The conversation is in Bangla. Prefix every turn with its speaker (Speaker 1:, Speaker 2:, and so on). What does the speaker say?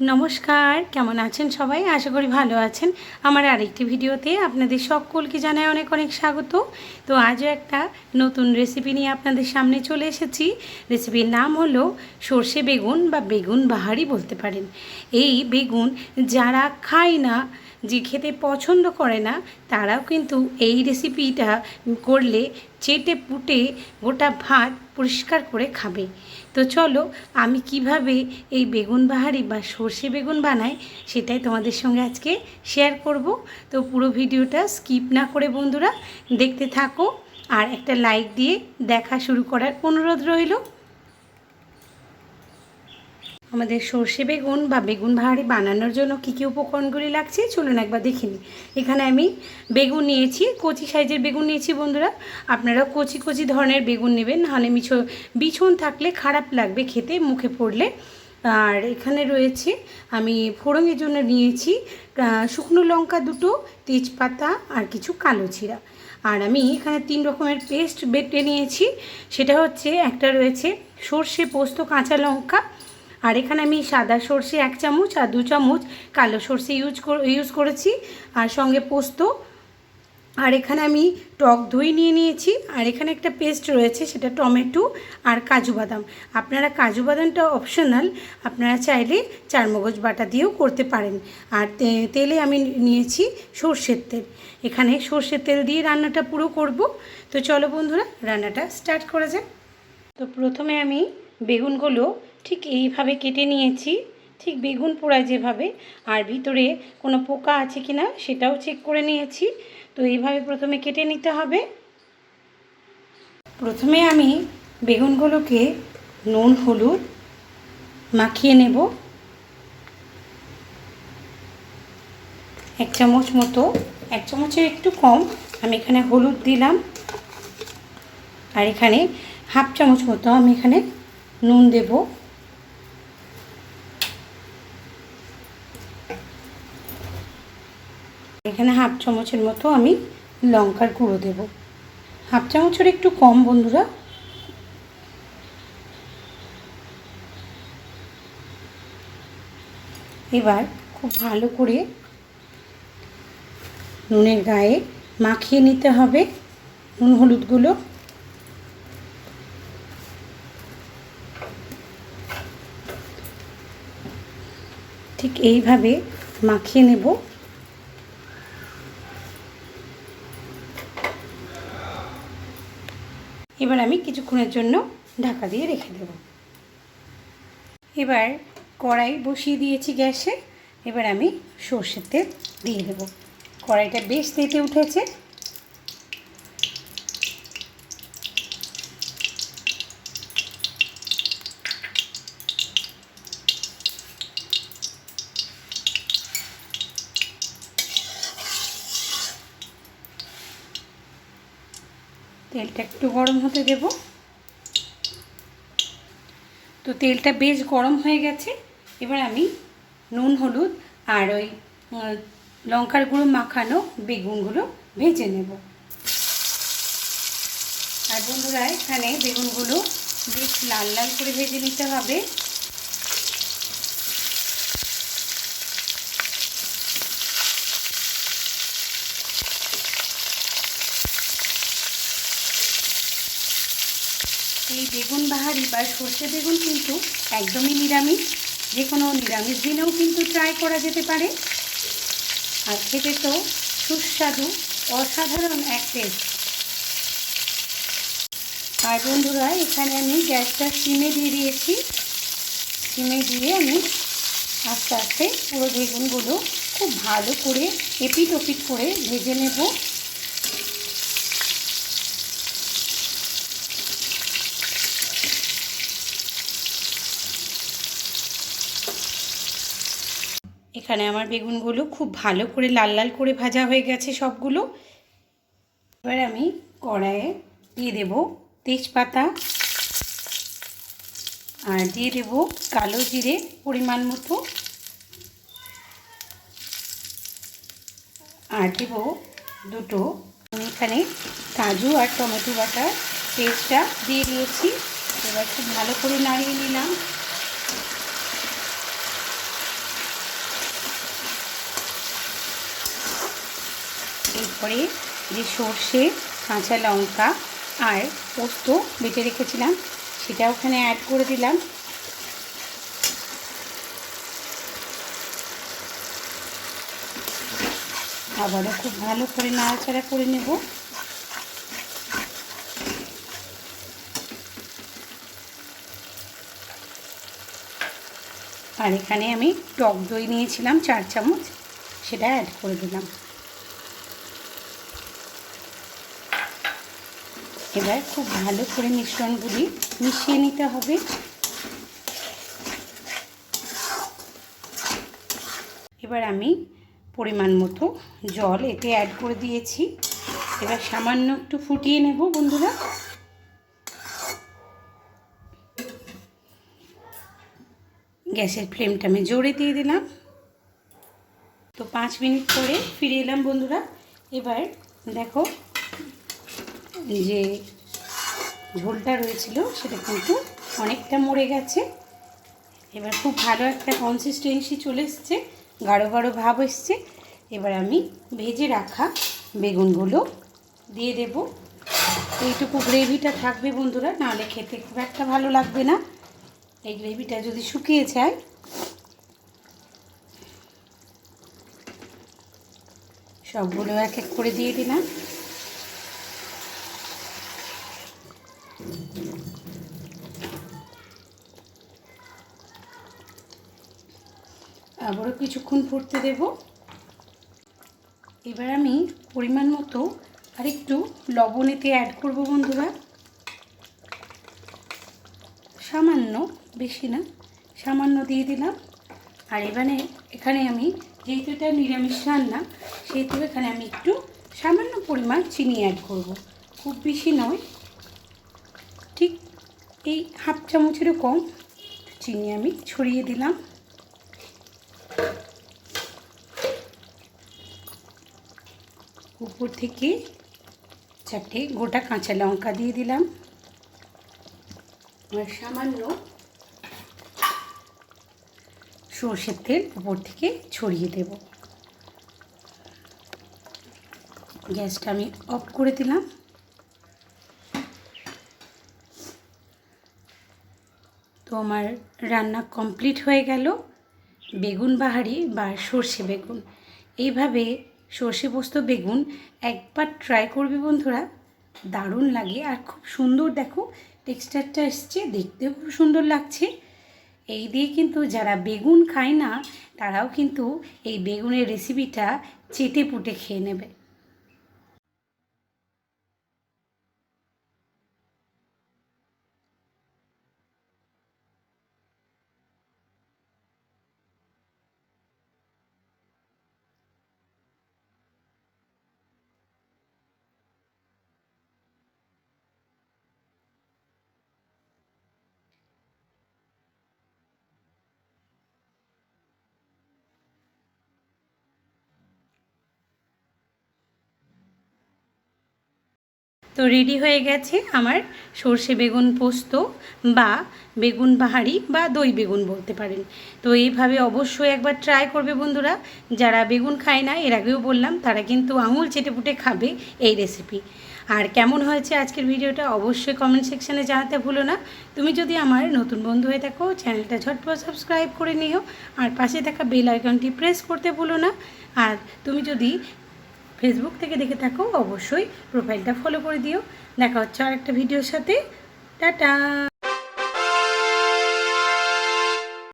Speaker 1: নমস্কার, কেমন আছেন সবাই? আশা করি ভালো আছেন। আমার আরেকটি ভিডিওতে আপনাদের সকলকে জানায় অনেক অনেক স্বাগত। তো আজও একটা নতুন রেসিপি নিয়ে আপনাদের সামনে চলে এসেছি। রেসিপির নাম হলো সর্ষে বেগুন বা বেগুন বাহারি বলতে পারেন। এই বেগুন যারা খায় না যে খেতে পছন্দ করে না, তারাও কিন্তু এই রেসিপিটা করলে চেটে পুটে গোটা ভাত পরিষ্কার করে খাবে। তো চলো, আমি কীভাবে এই বেগুন বাহারি বা সর্ষে বেগুন বানাই সেটাই তোমাদের সঙ্গে আজকে শেয়ার করব। তো পুরো ভিডিওটা স্কিপ না করে বন্ধুরা দেখতে থাকো, আর একটা লাইক দিয়ে দেখা শুরু করার অনুরোধ রইল। আমাদের সর্ষে বেগুন বা বেগুন ভাড়ি বানানোর জন্য কী কী উপকরণগুলি লাগছে? চলুন একবার দেখে নিই। এখানে আমি বেগুন নিয়েছি, কচি সাইজের বেগুন নিয়েছি বন্ধুরা। আপনারা কচি কচি ধরনের বেগুন নেবেন, নাহলে মিছো, বিছন থাকলে খারাপ লাগবে খেতে, মুখে পড়লে। আর এখানে রয়েছে, আমি ফোড়নের জন্য নিয়েছি শুকনো লঙ্কা দুটো, তেজপাতা আর কিছু কালো জিরা। আর আমি এখানে তিন রকমের পেস্ট বেটে নিয়েছি। সেটা হচ্ছে, একটা রয়েছে সর্ষে পোস্ত কাঁচা লঙ্কা আর এখানে আমি সাদা সর্ষে এক চামচ আর দু চামচ কালো সর্ষে ইউজ ইউজ করেছি, আর সঙ্গে পোস্ত। আর এখানে আমি টক দই নিয়ে নিয়েছি, আর এখানে একটা পেস্ট রয়েছে, সেটা টমেটো আর কাজু বাদাম। আপনারা কাজু বাদামটা অপশনাল আপনারা চাইলে চারমগজ বাটা দিয়েও করতে পারেন। আর তেলে আমি নিয়েছি সর্ষের তেল। এখানে সর্ষের তেল দিয়ে রান্নাটা পুরো করব। তো চলো বন্ধুরা, রান্নাটা স্টার্ট করা যাক। তো প্রথমে আমি বেগুনগুলো ঠিক এইভাবে কেটে নিয়েছি, ঠিক বেগুন পোড়ায় যেভাবে, আর ভিতরে কোনো পোকা আছে কি না সেটাও চেক করে নিয়েছি। তো এইভাবে প্রথমে কেটে নিতে হবে। প্রথমে আমি বেগুনগুলোকে নুন, হলুদ মাখিয়ে নেব। এক চামচ মতো, এক চামচের একটু কম, আমি এখানে হলুদ দিলাম। আর এখানে হাফ চামচ মতো আমি এখানে নুন দেব। এখানে হাফ চামচের মতো আমি লঙ্কার গুঁড়ো দেব। হাফ চামচের একটু কম, বন্ধুরা। এবার খুব ভালো করে নুনের গায়ে মাখিয়ে নিতে হবে নুন হলুদগুলো ঠিক এইভাবে মাখিয়ে নেব। এবার আমি কিছুক্ষণের জন্য ঢাকা দিয়ে রেখে দেব। এবার কড়াই বসিয়ে দিয়েছি গ্যাসে। এবার আমি সর্ষের তেল দিয়ে দেবো। কড়াইটা বেশ তেতে উঠেছে। তেলটা একটু গরম হতে দেব। তো তেলটা বেশ গরম হয়ে গেছে। এবার আমি নুন, হলুদ আর ওই লঙ্কার গুঁড়ো মাখানো বেগুনগুলো ভেজে নেব। আর বন্ধুরা, এখানে বেগুনগুলো বেশ লাল লাল করে ভেজে নিতে হবে। বেগুন বাহারি বা সর্ষে বেগুন কিন্তু একদমই নিরামিষ যে কোনো নিরামিষ দিনেও কিন্তু ট্রাই করা যেতে পারে। আর খেতে তো সুস্বাদু, অসাধারণ এক টেস্ট আর বন্ধুরা, এখানে আমি গ্যাসটা সিমে দিয়ে দিয়েছি। সিমে দিয়ে আমি আস্তে আস্তে পুরো বেগুনগুলো খুব ভালো করে এপিট ওপিট করে ভেজে নেব। এখানে আমার বেগুনগুলো খুব ভালো করে লাল লাল করে ভাজা হয়ে গেছে সবগুলো। এবার আমি কড়াইয়ে দিয়ে দেব তেজপাতা আর দিয়ে দেব কালো জিরে পরিমাণ মতো। আর দেব দুটো, আমি এখানে কাজু আর টমেটো বাটার পেস্টটা দিয়ে দিয়েছি। এবার খুব ভালো করে নাড়িয়ে নিলাম। এরপরে যে সর্ষে, কাঁচা লঙ্কা আর পোস্ত বেটে রেখেছিলাম, সেটা ওখানে অ্যাড করে দিলাম। আবারও খুব ভালো করে নাড়াচাড়া করে নেব। আর এখানে আমি টক দই নিয়েছিলাম, চার চামচ, সেটা অ্যাড করে দিলাম। এবার খুব ভালো করে মিশ্রণগুলি মিশিয়ে নিতে হবে। এবার আমি পরিমাণ মতো জল এতে অ্যাড করে দিয়েছি। এবার সামান্য একটু ফুটিয়ে নেব বন্ধুরা। গ্যাসের ফ্লেমটা আমি জোরে দিয়ে দিলাম। তো পাঁচ মিনিট পরে ফিরে এলাম বন্ধুরা। এবার দেখো যে ঝোলটা রয়েছিল সেটা কিন্তু অনেকটা মরে গেছে। এবার খুব ভালো একটা কনসিস্টেন্সি চলে এসছে, গাঢ় গাঢ় ভাব এসছে। এবার আমি ভেজে রাখা বেগুনগুলো দিয়ে দেব। এইটুকু গ্রেভিটা থাকবে বন্ধুরা, নাহলে খেতে খুব একটা ভালো লাগবে না। এই গ্রেভিটা যদি শুকিয়ে যায়, সবগুলো এক এক করে দিয়ে দিলাম আবারও কিছুক্ষণ ফুটতে দেব। এবার আমি পরিমাণ মতো আরেকটু লবণ এতে অ্যাড করব বন্ধুরা। সামান্য, বেশি না, সামান্য দিয়ে দিলাম। আর এবারে এখানে আমি যেহেতু এটা নিরামিষ রান্না, সেহেতু এখানে আমি একটু সামান্য পরিমাণ চিনি অ্যাড করব। খুব বেশি নয়। ঠিক এই হাফ চামচেরও কম চিনি আমি ছড়িয়ে দিলাম। উপর থেকে চারটে গোটা কাঁচা লঙ্কা দিয়ে দিলাম। আর সামান্য সর্ষের তেল উপর থেকে ছড়িয়ে দেব। গ্যাসটা আমি অফ করে দিলাম। তো আমার রান্না কমপ্লিট হয়ে গেল। বেগুন বাহারি বা সর্ষে বেগুন। এইভাবে সর্ষে পোস্ত, বেগুন একবার ট্রাই করবে বন্ধুরা। দারুণ লাগে আর খুব সুন্দর দেখো টেক্সচারটা এসছে, দেখতেও খুব সুন্দর লাগছে। এই দিয়ে কিন্তু যারা বেগুন খায় না, তারাও কিন্তু এই বেগুনের রেসিপিটা চেটে পুটে খেয়ে নেবে। তো রেডি হয়ে গেছে আমার সর্ষে বেগুন পোস্ত বা বেগুন বাহারি বা দই বেগুন বলতে পারেন। তো এইভাবে অবশ্যই একবার ট্রাই করবে বন্ধুরা। যারা বেগুন খায় না, এর আগেও বললাম, তারা কিন্তু আঙুল চেটেপুটে খাবে এই রেসিপি আর কেমন হয়েছে আজকের ভিডিওটা অবশ্যই কমেন্ট সেকশানে জানাতে ভুলো না। তুমি যদি আমার নতুন বন্ধু হয়ে থাকো চ্যানেলটা ঝটপট সাবস্ক্রাইব করে নিও। আর পাশে থাকা বেল আইকনটি প্রেস করতে ভুলো না। আর তুমি যদি ফেসবুক থেকে দেখে থাকো, অবশ্যই প্রোফাইলটা ফলো করে দিও। দেখা হচ্ছে আর একটা ভিডিওর সাথে। টাটা!